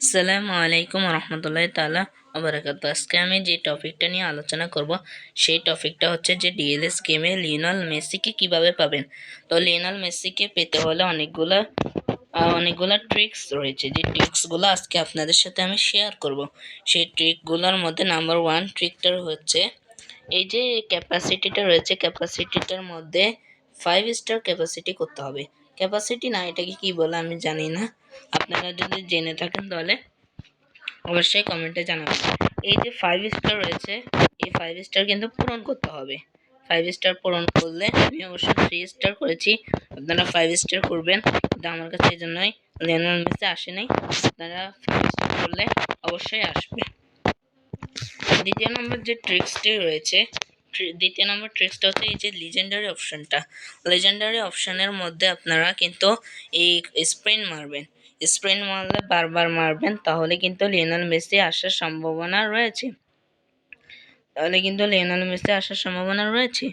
আসসালামু আলাইকুম রহমতুল্লাহ তালা আবরাকাত আজকে আমি যে টপিকটা নিয়ে আলোচনা করব, সেই টপিকটা হচ্ছে যে ডিএলএস গেমে লিওনাল মেসিকে কীভাবে পাবেন। তো লিওনাল মেসিকে পেতে হলে অনেকগুলো অনেকগুলো ট্রিক্স রয়েছে। যে ট্রিক্সগুলো আজকে আপনাদের সাথে আমি শেয়ার করব। সেই ট্রিকগুলোর মধ্যে নাম্বার ওয়ান ট্রিকটা হচ্ছে, এই যে ক্যাপাসিটিটা রয়েছে, ক্যাপাসিটিটার মধ্যে ফাইভ স্টার ক্যাপাসিটি করতে হবে। ক্যাপাসিটি না, এটাকে কি বলে আমি জানি না। আপনারা যদি জেনে থাকেন তাহলে অবশ্যই কমেন্টে জানাবেন। এই যে ফাইভ স্টার রয়েছে, এই ফাইভ স্টার কিন্তু পূরণ করতে হবে। ফাইভ স্টার পূরণ করলে আমি অবশ্যই থ্রি স্টার করেছি। আপনারা ফাইভ স্টার করবেন। কিন্তু আমার কাছে এই জন্যই লেনার মেসে আসে নাই। আপনারা ফাইভ স্টার করলে অবশ্যই আসবে। দ্বিতীয় নম্বর যে ট্রিক্সটি রয়েছে দ্বিতীয় নম্বর ট্রিক্সটা হচ্ছে এই যে লিজেন্ডারি অপশনটা লিজেন্ডারি অপশনের মধ্যে আপনারা কিন্তু এই স্প্রিন মারবেন। স্প্রিন মারলে বারবার মারবেন, তাহলে কিন্তু লিওনেল মেসি আসার সম্ভাবনা রয়েছে। তাহলে কিন্তু লিওনেল মেসি আসার সম্ভাবনা রয়েছে।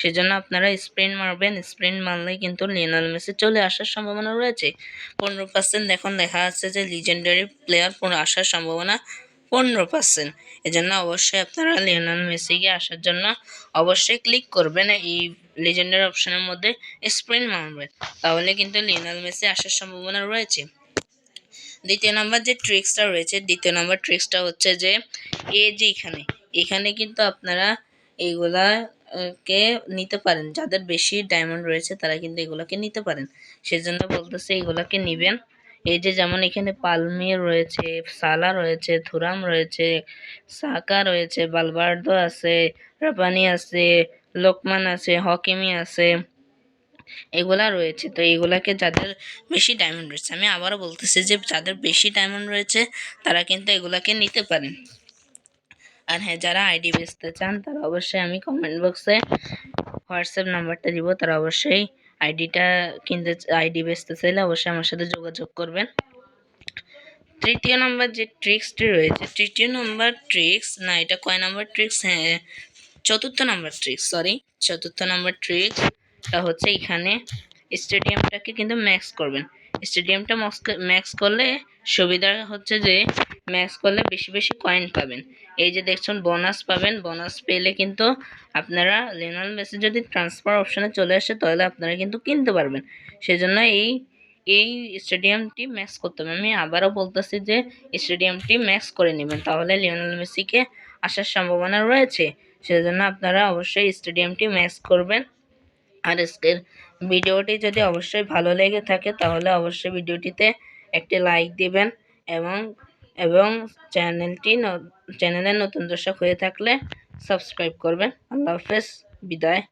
সেজন্য আপনারা স্প্রিন মারবেন স্প্রিন মারলে কিন্তু লিওনেল মেসি চলে আসার সম্ভাবনা রয়েছে। পনেরো পার্সেন্ট এখন দেখা যাচ্ছে যে লিজেন্ডারি প্লেয়ার আসার সম্ভাবনা পনেরো পার্সেন্ট এজন্য অবশ্যই আপনারা লিওনাল মেসিকে আসার জন্য অবশ্যই ক্লিক করবেন। এই লিজেন্ডারি অপশনের মধ্যে স্প্রিন মারবেন তাহলে কিন্তু লিওনাল মেসি আসার সম্ভাবনা রয়েছে। দ্বিতীয় নাম্বার যে ট্রিক্সটা রয়েছে, দ্বিতীয় নাম্বার ট্রিক্সটা হচ্ছে যে এ যে এখানে। এখানে কিন্তু আপনারা এইগুলা কে নিতে পারেন। যাদের বেশি ডায়মন্ড রয়েছে, তারা কিন্তু এগুলাকে নিতে পারেন। সেজন্য বলতেছে এগুলাকে নিবেন। এই যে যেমন এখানে পালমির রয়েছে, সালা রয়েছে থুরাম রয়েছে, সাকা রয়েছে, বালবার্দো আছে রাপানি আছে, লোকমান আছে, হকিমি আছে, এগুলা রয়েছে। তো এগুলাকে যাদের বেশি ডায়মন্ড রয়েছে, আমি আবারও বলতেছি যে যাদের বেশি ডায়মন্ড রয়েছে, তারা কিন্তু এগুলাকে নিতে পারেন। আর হ্যাঁ যারা আইডি বেচতে চান, তারা অবশ্যই আমি কমেন্ট বক্সে হোয়াটসঅ্যাপ নাম্বারটা দিব, তারা অবশ্যই আইডিটা কিনতে আইডি বেচতে চাইলে অবশ্যই আমার সাথে যোগাযোগ করবেন। তৃতীয় নাম্বার যে ট্রিক্সটি রয়েছে, তৃতীয় নাম্বার ট্রিক্স, না, এটা কয় নাম্বার ট্রিক্স? হ্যাঁ চতুর্থ নাম্বার ট্রিক্স সরি চতুর্থ নাম্বার ট্রিক্সটা হচ্ছে এখানে স্টেডিয়ামটাকে কিন্তু ম্যাক্স করবেন। স্টেডিয়ামটা ম্যাক্স করলে সুবিধা হচ্ছে যে ম্যাক্স করলে বেশি বেশি কয়েন পাবেন। এই যে দেখছেন বোনাস পাবেন। বোনাস পেলে কিন্তু আপনারা লিওনাল মেসি যদি ট্রান্সফার অপশানে চলে আসে, তাহলে আপনারা কিন্তু কিনতে পারবেন। সেজন্য এই এই স্টেডিয়ামটি ম্যাক্স করতে হবে। আমি আবারও বলতেছি যে স্টেডিয়ামটি ম্যাক্স করে নেবেন। তাহলে লিওনাল মেসিকে আসার সম্ভাবনা রয়েছে। সেজন্য আপনারা অবশ্যই স্টেডিয়ামটি ম্যাক্স করবেন। আর আজকের ভিডিওটি যদি অবশ্যই ভালো লেগে থাকে, তাহলে অবশ্যই ভিডিওটিতে একটি লাইক দিবেন এবং এবং চ্যানেলটি চ্যানেলের নতুন দর্শক হয়ে থাকলে সাবস্ক্রাইব করবেন। আল্লাহ হাফেজ। বিদায়।